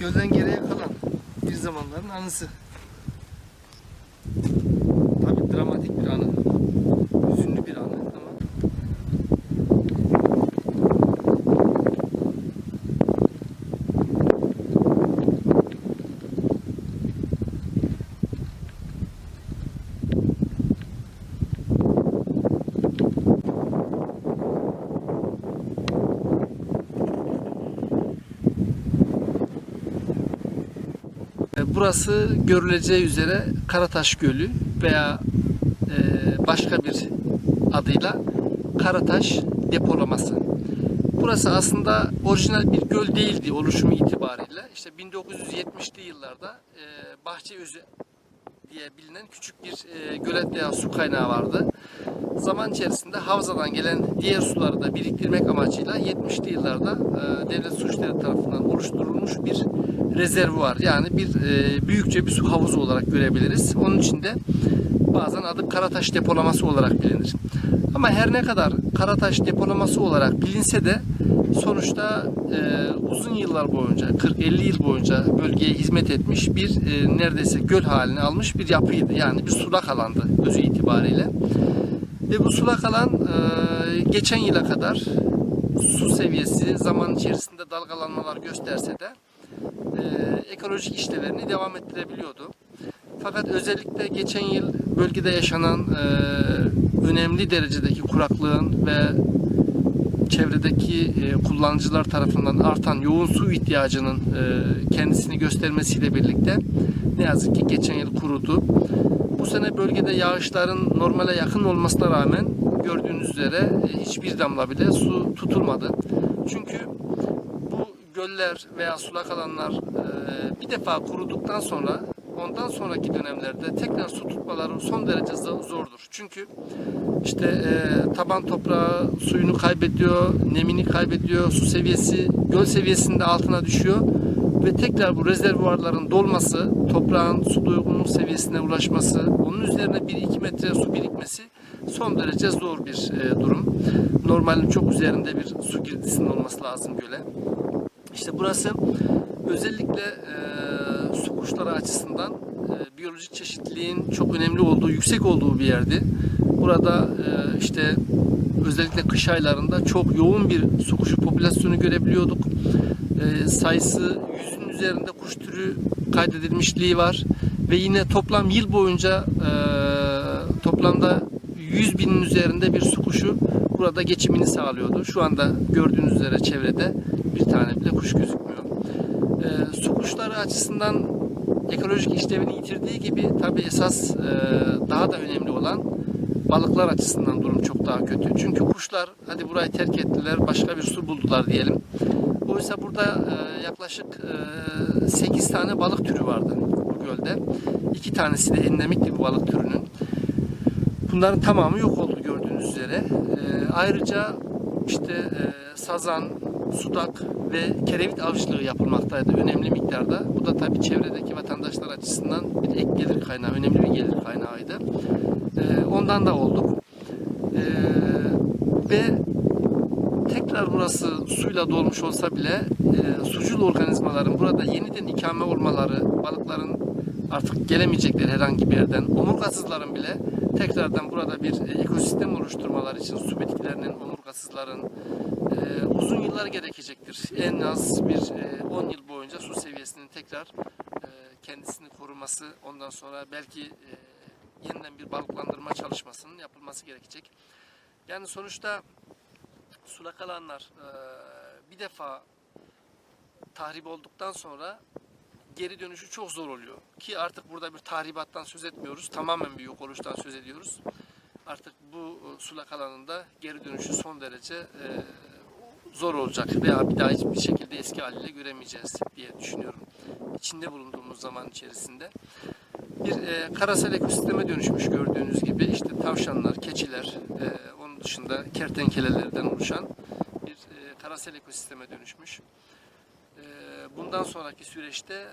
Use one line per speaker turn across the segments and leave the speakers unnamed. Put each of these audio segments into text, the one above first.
Gölden geriye kalan bir zamanların anısı. Tabii dramatik bir anı. Hüzünlü bir anı ama E, Burası görüleceği üzere Karataş Gölü veya e, başka bir adıyla Karataş depolaması. Burası aslında orijinal bir göl değildi oluşumu itibariyle. İşte 1970'li yıllarda e, Bahçeözü diye bilinen küçük bir e, gölet veya su kaynağı vardı. Zaman içerisinde havzadan gelen diğer suları da biriktirmek amacıyla 70'li yıllarda e, devlet su işleri tarafından oluşturulmuş bir rezervuar. Yani bir e, büyükçe bir su havuzu olarak görebiliriz. Onun için de bazen adı Karataş depolaması olarak bilinir. Ama her ne kadar Karataş depolaması olarak bilinse de sonuçta e, uzun yıllar boyunca 40-50 yıl boyunca bölgeye hizmet etmiş bir e, neredeyse göl halini almış bir yapıydı. Yani bir sulak alandı özü itibariyle. Ve bu sulak alan e, geçen yıla kadar su seviyesi zaman içerisinde dalgalanmalar gösterse de e, ekolojik işlevlerini devam ettirebiliyordu. Fakat özellikle geçen yıl bölgede yaşanan e, önemli derecedeki kuraklığın ve çevredeki e, kullanıcılar tarafından artan yoğun su ihtiyacının e, kendisini göstermesiyle birlikte ne yazık ki geçen yıl kurudu. Bu sene bölgede yağışların normale yakın olmasına rağmen gördüğünüz üzere e, hiçbir damla bile su tutulmadı. Çünkü bu göller veya sulak alanlar e, bir defa kuruduktan sonra ondan sonraki dönemlerde tekrar su tutmaları son derece zo- zordur. Çünkü işte e, taban toprağı suyunu kaybediyor, nemini kaybediyor, su seviyesi göl seviyesinde altına düşüyor ve tekrar bu rezervuarların dolması, toprağın su doygunluk seviyesine ulaşması, onun üzerine 1-2 metre su birikmesi son derece zor bir e, durum. Normalin çok üzerinde bir su girdisinin olması lazım göle. İşte burası özellikle e, su kuşları açısından e, biyolojik çeşitliliğin çok önemli olduğu, yüksek olduğu bir yerdi. Burada e, işte özellikle kış aylarında çok yoğun bir su kuşu popülasyonu görebiliyorduk. E, sayısı yüzün üzerinde kuş türü kaydedilmişliği var ve yine toplam yıl boyunca e, toplamda 100 binin üzerinde bir su kuşu burada geçimini sağlıyordu. Şu anda gördüğünüz üzere çevrede bir tane bile kuş gözükmüyor. Ee, su kuşları açısından ekolojik işlevini yitirdiği gibi tabi esas e, daha da önemli olan balıklar açısından durum çok daha kötü. Çünkü kuşlar hadi burayı terk ettiler başka bir su buldular diyelim. Oysa burada e, yaklaşık e, 8 tane balık türü vardı bu gölde. 2 tanesi de endemikti bu balık türünün. Bunların tamamı yok oldu gördüğünüz üzere. Ee, ayrıca işte e, sazan, sudak ve kerevit avcılığı yapılmaktaydı önemli miktarda. Bu da tabii çevredeki vatandaşlar açısından bir ek gelir kaynağı, önemli bir gelir kaynağıydı. Ee, ondan da olduk. Ee, ve tekrar burası suyla dolmuş olsa bile e, sucul organizmaların burada yeniden ikame olmaları, balıkların artık gelemeyecekleri herhangi bir yerden, omurgasızların bile tekrardan burada bir e, ekosistem oluşturmaları için su bitkilerinin, omurgasızların e, uzun yıllar gerekecektir. En az bir e, 10 yıl boyunca su seviyesinin tekrar e, kendisini koruması, ondan sonra belki e, yeniden bir balıklandırma çalışmasının yapılması gerekecek. Yani sonuçta sulak alanlar e, bir defa tahrip olduktan sonra geri dönüşü çok zor oluyor. Ki artık burada bir tahribattan söz etmiyoruz. Tamamen bir yok oluştan söz ediyoruz. Artık bu e, sulak alanında geri dönüşü son derece e, zor olacak veya bir daha hiçbir şekilde eski haliyle göremeyeceğiz diye düşünüyorum. İçinde bulunduğumuz zaman içerisinde. Bir e, karasal ekosisteme dönüşmüş gördüğünüz gibi işte tavşanlar, keçiler, e, onun dışında kertenkelelerden oluşan bir e, karasal ekosisteme dönüşmüş. E, bundan sonraki süreçte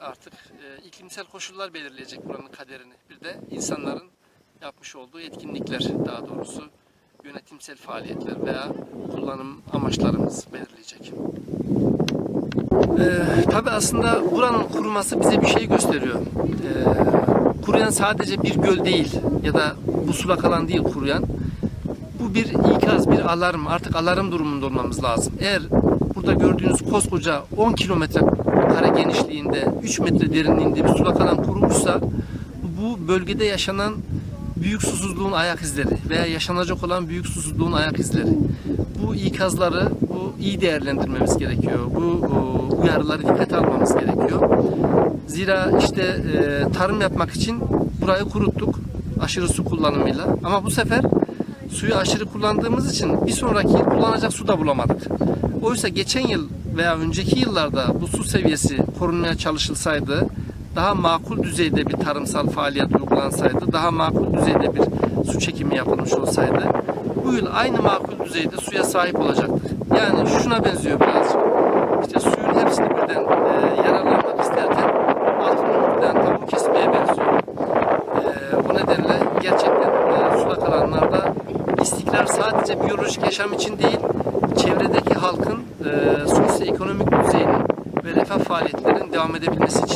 artık e, iklimsel koşullar belirleyecek buranın kaderini. Bir de insanların yapmış olduğu etkinlikler daha doğrusu yönetimsel faaliyetler veya kullanım amaçlarımız belirleyecek. Ee, tabii aslında buranın kuruması bize bir şey gösteriyor. Ee, kuruyan sadece bir göl değil ya da bu sulak alan değil kuruyan. Bu bir ikaz, bir alarm. Artık alarm durumunda olmamız lazım. Eğer burada gördüğünüz koskoca 10 kilometre kare genişliğinde, 3 metre derinliğinde bir sulak alan kurumuşsa bu bölgede yaşanan büyük susuzluğun ayak izleri veya yaşanacak olan büyük susuzluğun ayak izleri. Bu ikazları bu iyi değerlendirmemiz gerekiyor. Bu uyarıları dikkate almamız gerekiyor. Zira işte e, tarım yapmak için burayı kuruttuk aşırı su kullanımıyla. Ama bu sefer suyu aşırı kullandığımız için bir sonraki kullanacak su da bulamadık. Oysa geçen yıl veya önceki yıllarda bu su seviyesi korunmaya çalışılsaydı, daha makul düzeyde bir tarımsal faaliyet uygulansaydı, daha makul düzeyde bir su çekimi yapılmış olsaydı, bu yıl aynı makul düzeyde suya sahip olacaktık. Yani şuna benziyor birazcık. İşte suyun hepsini birden e, yararlanmak isterken altını birden tavuğu kesmeye benziyor. E, bu nedenle gerçekten e, sulak alanlarda istikrar sadece biyolojik yaşam için değil, halkın e, sosyoekonomik düzeyinin ve refah faaliyetlerinin devam edebilmesi için.